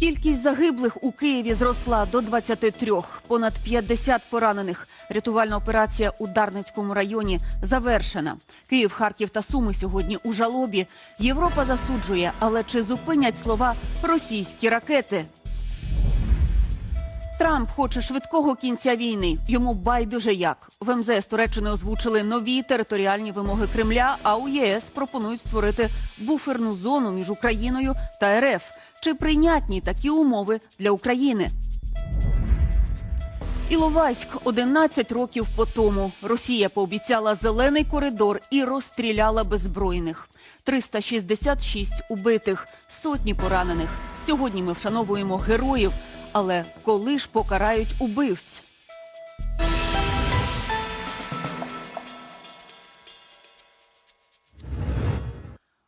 Кількість загиблих у Києві зросла до 23. Понад 50 поранених. Рятувальна операція у Дарницькому районі завершена. Київ, Харків та Суми сьогодні у жалобі. Європа засуджує, але чи зупинять слова російські ракети? Трамп хоче швидкого кінця війни. Йому байдуже як. В МЗС Туреччини озвучили нові територіальні вимоги Кремля. А у ЄС пропонують створити буферну зону між Україною та РФ. Чи прийнятні такі умови для України? Іловайськ 11 років по тому. Росія пообіцяла зелений коридор і розстріляла беззбройних. 366 убитих, сотні поранених. Сьогодні ми вшановуємо героїв. Але коли ж покарають убивць?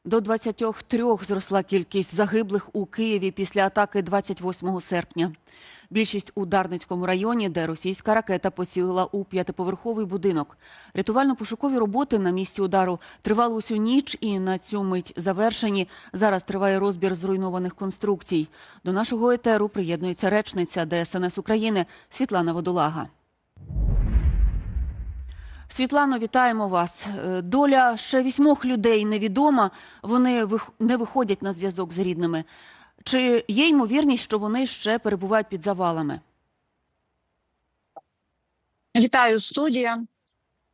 До 23 зросла кількість загиблих у Києві після атаки 28 серпня. Більшість у Дарницькому районі, де російська ракета поцілила у п'ятиповерховий будинок. Рятувально-пошукові роботи на місці удару тривали усю ніч і на цю мить завершені. Зараз триває розбір зруйнованих конструкцій. До нашого етеру приєднується речниця ДСНС України Світлана Водолага. Світлано, вітаємо вас. Е, Доля ще вісьмох людей невідома. Вони не виходять на зв'язок з рідними. Чи є ймовірність, що вони ще перебувають під завалами? Вітаю студія.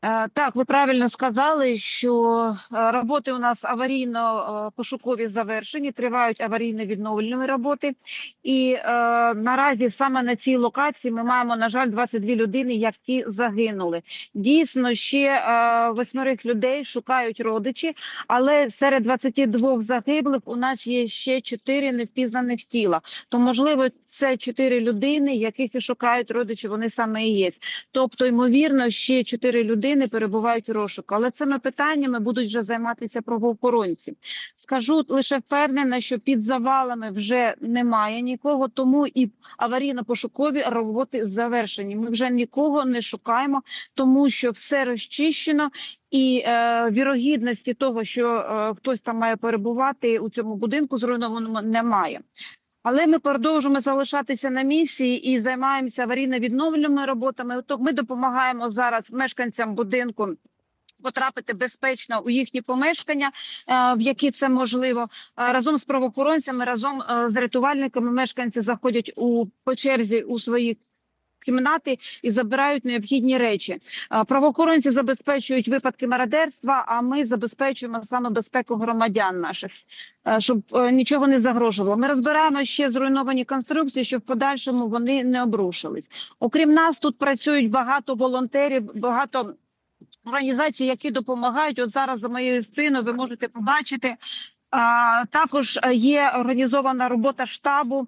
Е, Так, ви правильно сказали, що е, роботи у нас аварійно-пошукові завершені, тривають аварійно-відновлювальні роботи. І е, наразі саме на цій локації ми маємо, на жаль, 22 людини, які загинули. Дійсно, ще е, восьмерих людей шукають родичі, але серед 22 загиблих у нас є ще 4 невпізнаних тіла. То, можливо, це 4 людини, яких і шукають родичі, вони саме і є. Тобто, ймовірно, ще чотири людини перебувають у розшуку. Але цими питаннями будуть вже займатися правоохоронці. Скажу лише впевнена, що під завалами вже немає нікого, тому і аварійно-пошукові роботи завершені. Ми вже нікого не шукаємо, тому що все розчищено. І е, вірогідності того, що е, хтось там має перебувати у цьому будинку, зруйнованому немає. Але ми продовжуємо залишатися на місії і займаємося аварійно-відновленими роботами. То ми допомагаємо зараз мешканцям будинку. Потрапити безпечно у їхні помешкання, е, в які це можливо, Е, разом з правоохоронцями, разом е, з рятувальниками. Мешканці заходять у по черзі у свої кімнати і забирають необхідні речі. Правоохоронці забезпечують випадки мародерства. А ми забезпечуємо саме безпеку громадян наших, щоб е, нічого не загрожувало. Ми розбираємо ще зруйновані конструкції, щоб в подальшому вони не обрушились. Окрім нас, тут працюють багато волонтерів, багато. Організацій, які допомагають, от зараз за моєю спиною ви можете побачити. Також е, є організована робота штабу.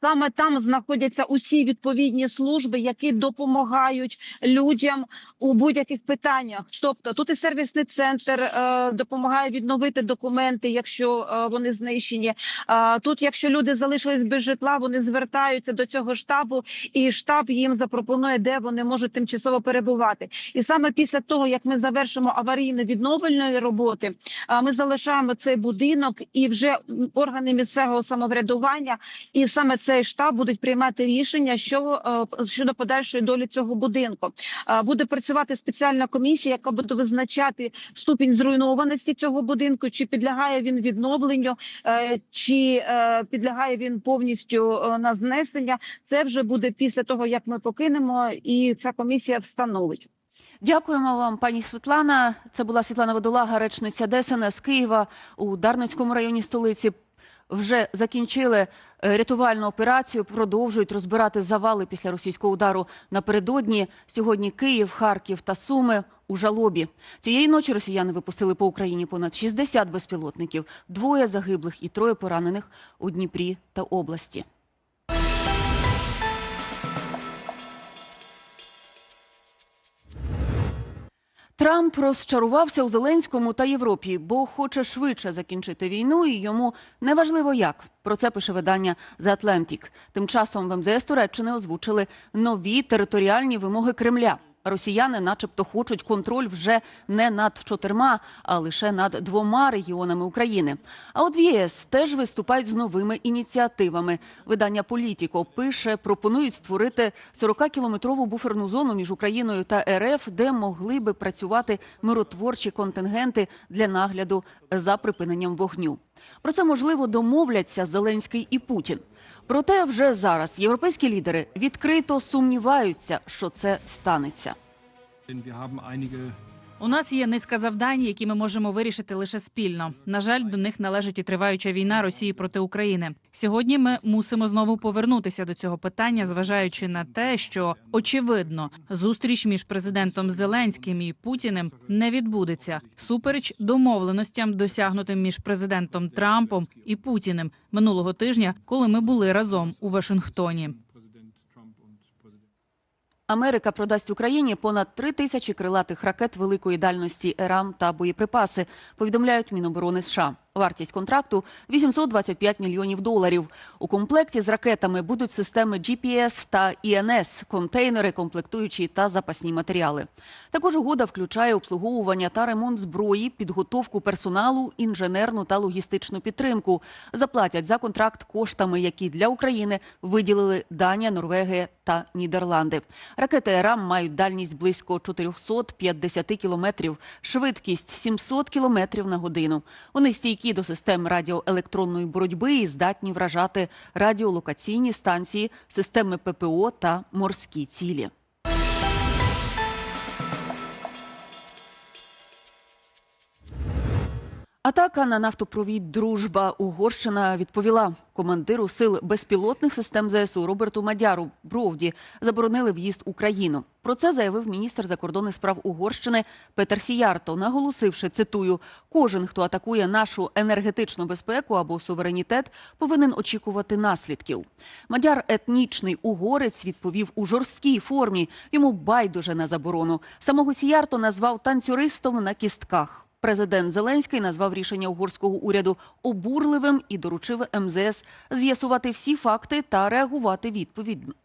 Саме там знаходяться усі відповідні служби, які допомагають людям у будь-яких питаннях. Тобто тут і сервісний центр е, допомагає відновити документи, якщо е, вони знищені. Тут, якщо люди залишились без житла, вони звертаються до цього штабу, і штаб їм запропонує, де вони можуть тимчасово перебувати. І саме після того, як ми завершимо аварійно відновлені роботи, ми залишаємо цей будинок, і вже органи місцевого самоврядування і саме цей штаб будуть приймати рішення, що е, щодо подальшої долі цього будинку. Е, Буде працювати спеціальна комісія, яка буде визначати ступінь зруйнованості цього будинку, чи підлягає він відновленню, е, чи підлягає він повністю на знесення. Це вже буде після того, як ми покинемо, і ця комісія встановить. Дякуємо вам, пані Світлана. Це була Світлана Водолага, речниця ДСНС Києва у Дарницькому районі столиці. Вже закінчили е, рятувальну операцію, продовжують розбирати завали після російського удару напередодні. Сьогодні Київ, Харків та Суми у жалобі. Цієї ночі росіяни випустили по Україні понад 60 безпілотників, двоє загиблих і троє поранених у Дніпрі та області. Трамп розчарувався у Зеленському та Європі, бо хоче швидше закінчити війну, і йому не важливо як. Про це пише видання The Atlantic. Тим часом в МЗС Туреччини озвучили нові територіальні вимоги Кремля. Росіяни, начебто, хочуть контроль вже не над чотирма, а лише над двома регіонами України. А от в ЄС теж виступають з новими ініціативами. Видання Політіко пише, пропонують створити 40-кілометрову буферну зону між Україною та РФ, де могли би працювати миротворчі контингенти для нагляду за припиненням вогню. Про це можливо домовляться Зеленський і Путін. Проте вже зараз європейські лідери відкрито сумніваються, що це станеться. У нас є низка завдань, які ми можемо вирішити лише спільно. На жаль, до них належить і триваюча війна Росії проти України. Сьогодні ми мусимо знову повернутися до цього питання, зважаючи на те, що очевидно зустріч між президентом Зеленським і Путіним не відбудеться всупереч домовленостям, досягнутим між президентом Трампом і Путіним минулого тижня, коли ми були разом у Вашингтоні. Америка продасть Україні понад три тисячі крилатих ракет великої дальності ЕРАМ та боєприпаси. Повідомляють Міноборони США. Вартість контракту 825 мільйонів доларів. У комплекті з ракетами будуть системи GPS та ІНС, контейнери, комплектуючі та запасні матеріали. Також угода включає обслуговування та ремонт зброї, підготовку персоналу, інженерну та логістичну підтримку. Заплатять за контракт коштами, які для України виділили Данія, Норвегія та Нідерланди. Ракети ЕРАМ мають дальність близько 450 кілометрів, швидкість 700 кілометрів на годину. Вони стійкі до систем радіоелектронної боротьби і здатні вражати радіолокаційні станції, системи ППО та морські цілі. Атака на нафтопровід Дружба Угорщина відповіла командиру сил безпілотних систем ЗСУ Роберту Мадяру Бровді заборонили в'їзд в Україну. Про це заявив міністр закордонних справ Угорщини Петер Сіярто, наголосивши цитую: кожен, хто атакує нашу енергетичну безпеку або суверенітет, повинен очікувати наслідків. Мадяр етнічний угорець відповів у жорсткій формі. Йому байдуже на заборону. Самого Сіярто назвав танцюристом на кістках. Президент Зеленський назвав рішення угорського уряду обурливим і доручив МЗС з'ясувати всі факти та реагувати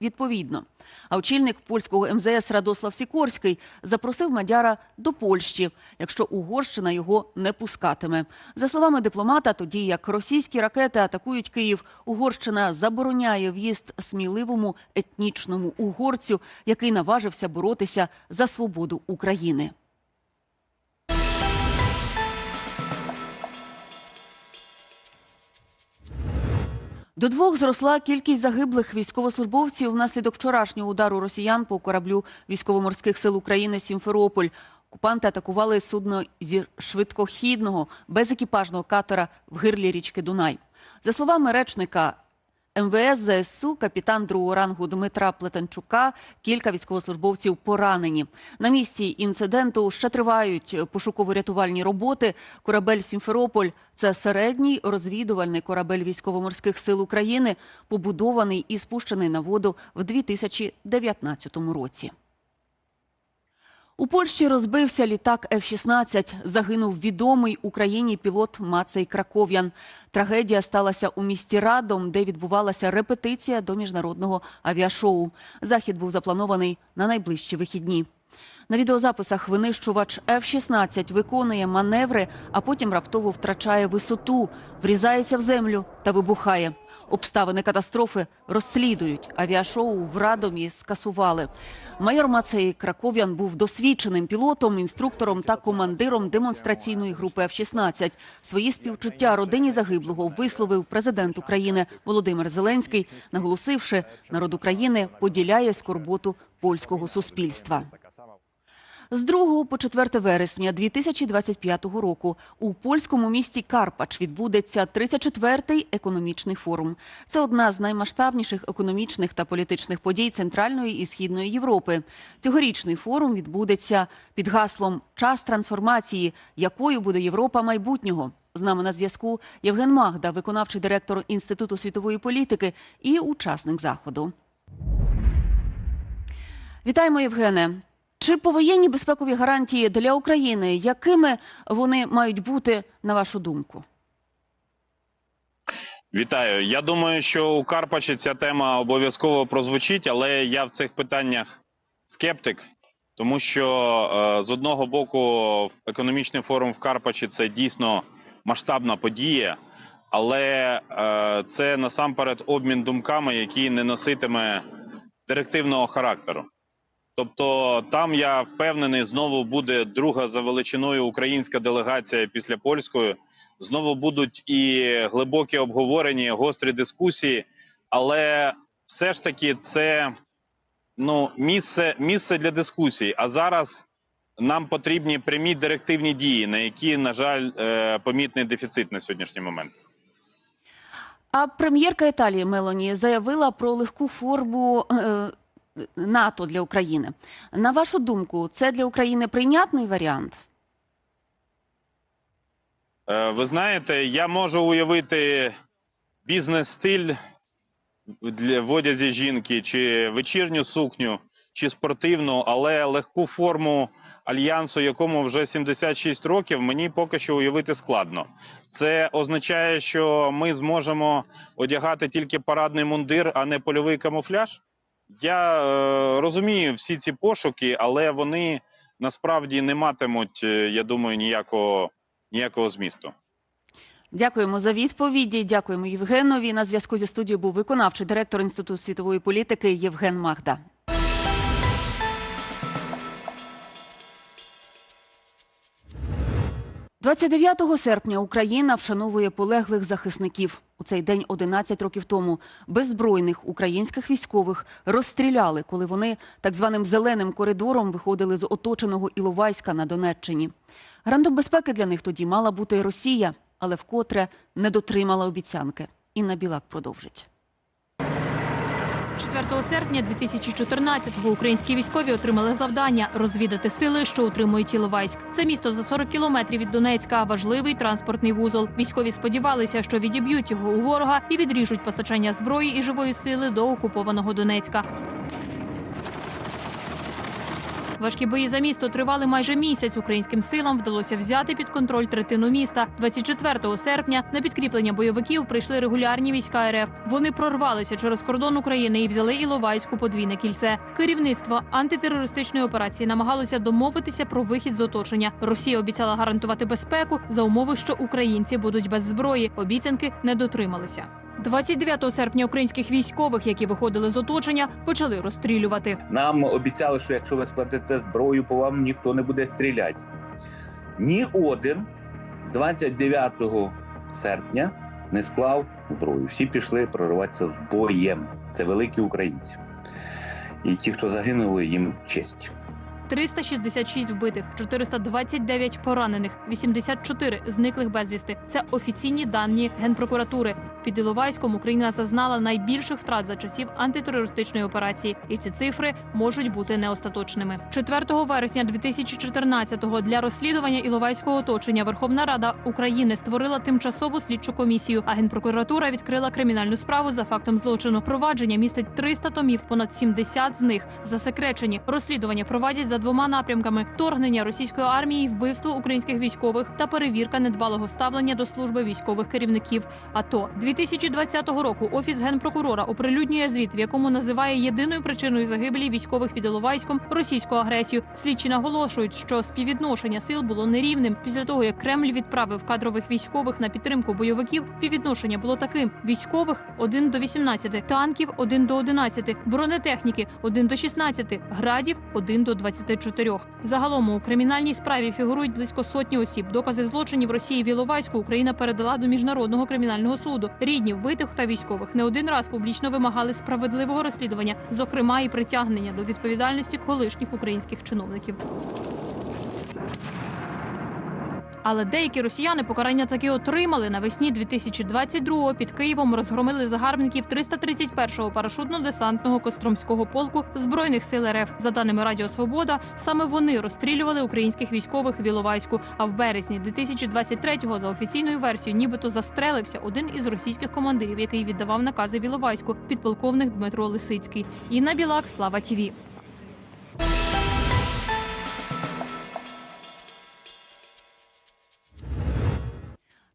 відповідно. А очільник польського МЗС Радослав Сікорський запросив Мадяра до Польщі, якщо Угорщина його не пускатиме. За словами дипломата, тоді як російські ракети атакують Київ, Угорщина забороняє в'їзд сміливому етнічному угорцю, який наважився боротися за свободу України. До двох зросла кількість загиблих військовослужбовців внаслідок вчорашнього удару росіян по кораблю військово-морських сил України Сімферополь. Окупанти атакували судно зі швидкохідного безекіпажного катера в гирлі річки Дунай. За словами речника МВС ЗСУ, капітан другого рангу Дмитра Плетенчука, кілька військовослужбовців поранені. На місці інциденту ще тривають пошуково-рятувальні роботи. Корабель Сімферополь це середній розвідувальний корабель військово-морських сил України, побудований і спущений на воду в 2019 році. У Польщі розбився літак F-16. Загинув відомий Україні пілот Мацей Краков'ян. Трагедія сталася у місті Радом, де відбувалася репетиція до міжнародного авіашоу. Захід був запланований на найближчі вихідні. На відеозаписах винищувач F-16 виконує маневри, а потім раптово втрачає висоту, врізається в землю та вибухає. Обставини катастрофи розслідують. Авіашоу в Радомі скасували. Майор Мацей Краков'ян був досвідченим пілотом, інструктором та командиром демонстраційної групи F-16. Свої співчуття родині загиблого висловив президент України Володимир Зеленський, наголосивши, народ України поділяє скорботу польського суспільства. З 2 по 4 вересня 2025 року у польському місті Карпач відбудеться 34-й економічний форум. Це одна з наймасштабніших економічних та політичних подій Центральної і Східної Європи. Цьогорічний форум відбудеться під гаслом Час трансформації, якою буде Європа майбутнього. З нами на зв'язку Євген Магда, виконавчий директор Інституту світової політики і учасник заходу. Вітаємо, Євгене. Чи повоєнні безпекові гарантії для України, якими вони мають бути, на вашу думку? Вітаю. Я думаю, що у Карпачі ця тема обов'язково прозвучить, але я в цих питаннях скептик. тому що е, з одного боку економічний форум в Карпачі це дійсно масштабна подія, але е, це насамперед обмін думками, який не носитиме директивного характеру. Тобто, там я впевнений, знову буде друга за величиною українська делегація після польської. Знову будуть і глибокі обговорення, гострі дискусії, але все ж таки це ну, місце, місце для дискусій. А зараз нам потрібні прямі директивні дії, на які, на жаль, е, помітний дефіцит на сьогоднішній момент. А прем'єрка Італії Мелоні заявила про легку форму е, НАТО для України. На вашу думку, це для України прийнятний варіант? Е, Ви знаєте, я можу уявити бізнес-стиль в одязі жінки, чи вечірню сукню, чи спортивну, але легку форму альянсу, якому вже 76 років, мені поки що уявити складно. Це означає, що ми зможемо одягати тільки парадний мундир, а не польовий камуфляж. Я е, розумію всі ці пошуки, але вони насправді не матимуть, е, я думаю, ніякого ніякого змісту. Дякуємо за відповіді. Дякуємо Євгенові. На зв'язку зі студією був виконавчий директор Інституту світової політики Євген Магда. – 29 серпня Україна вшановує полеглих захисників. У цей день 11 років тому беззбройних українських військових розстріляли, коли вони так званим зеленим коридором виходили з оточеного Іловайська на Донеччині. Гарантом безпеки для них тоді мала бути Росія, але вкотре не дотримала обіцянки. Інна Білак продовжить. 4 серпня 2014-го українські військові отримали завдання розвідати сили, що утримують Іловайськ. Це місто за 40 кілометрів від Донецька, важливий транспортний вузол. Військові сподівалися, що відіб'ють його у ворога і відріжуть постачання зброї і живої сили до окупованого Донецька. Важкі бої за місто тривали майже місяць. Українським силам вдалося взяти під контроль третину міста. 24 серпня на підкріплення бойовиків прийшли регулярні війська РФ. Вони прорвалися через кордон України і взяли Іловайську подвійне кільце. Керівництво антитерористичної операції намагалося домовитися про вихід з оточення. Росія обіцяла гарантувати безпеку за умови, що українці будуть без зброї. Обіцянки не дотрималися. 29 серпня українських військових, які виходили з оточення, почали розстрілювати. Нам обіцяли, що якщо ви складете зброю, по вам ніхто не буде стріляти. Ні один 29 серпня не склав зброю. Всі пішли прориватися з боєм. Це великі українці. І ті, хто загинули, їм честь. 366 вбитих, 429 поранених, 84 зниклих безвісти. Це офіційні дані генпрокуратури. Під Іловайськом Україна зазнала найбільших втрат за часів антитерористичної операції, і ці цифри можуть бути неостаточними. 4 вересня 2014-го для розслідування Іловайського оточення Верховна Рада України створила тимчасову слідчу комісію. А відкрила кримінальну справу за фактом злочину. Провадження містить 300 томів, понад 70 з них засекречені. Розслідування проводять за двома напрямками: вторгнення російської армії, вбивство українських військових та перевірка недбалого ставлення до служби військових керівників. АТО 2020 року офіс генпрокурора оприлюднює звіт, в якому називає єдиною причиною загибелі військових під Іловайськом російську агресію. Слідчі наголошують, що співвідношення сил було нерівним. Після того як Кремль відправив кадрових військових на підтримку бойовиків, співвідношення було таким: військових 1 до 18, танків 1 до 11, бронетехніки 1 до 16, градів 1 до 24. Загалом у кримінальній справі фігурують близько сотні осіб. Докази злочинів Росії в Іловайську Україна передала до міжнародного кримінального суду. Рідні вбитих та військових не один раз публічно вимагали справедливого розслідування, зокрема і притягнення до відповідальності колишніх українських чиновників. Але деякі росіяни покарання таки отримали навесні 2022-го Під Києвом розгромили загарбників 331-го парашутно-десантного Костромського полку збройних сил РФ. За даними Радіо Свобода, саме вони розстрілювали українських військових в Іловайську. А в березні 2023-го, за офіційною версією, нібито застрелився один із російських командирів, який віддавав накази в Іловайську, підполковник Дмитро Лисицький. Інна Білак, Слава Тіві.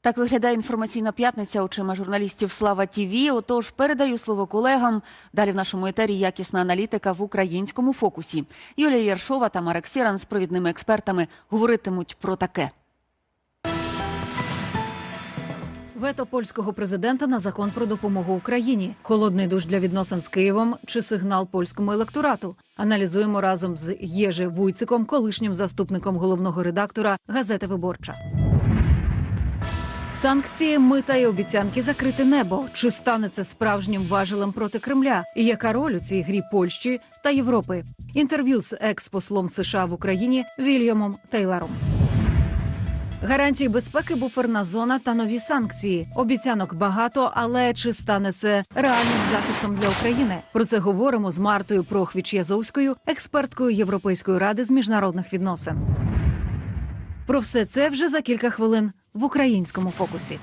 Так виглядає інформаційна п'ятниця очима журналістів Слава Тіві. Отож, передаю слово колегам. Далі в нашому етері якісна аналітика в українському фокусі. Юлія Єршова та Марек Сіран з провідними експертами говоритимуть про таке. Вето польського президента на закон про допомогу Україні, холодний душ для відносин з Києвом чи сигнал польському електорату. Аналізуємо разом з Єжи Вуйциком, колишнім заступником головного редактора газети Виборча. Санкції, мита і обіцянки закрити небо. Чи стане це справжнім важелем проти Кремля? І яка роль у цій грі Польщі та Європи? Інтерв'ю з екс-послом США в Україні Вільямом Тейлором. Гарантії безпеки, буферна зона та нові санкції. Обіцянок багато, але чи стане це реальним захистом для України? Про це говоримо з Мартою Прохвіч Язовською, експерткою Європейської ради з міжнародних відносин. Про все це вже за кілька хвилин в українському фокусі.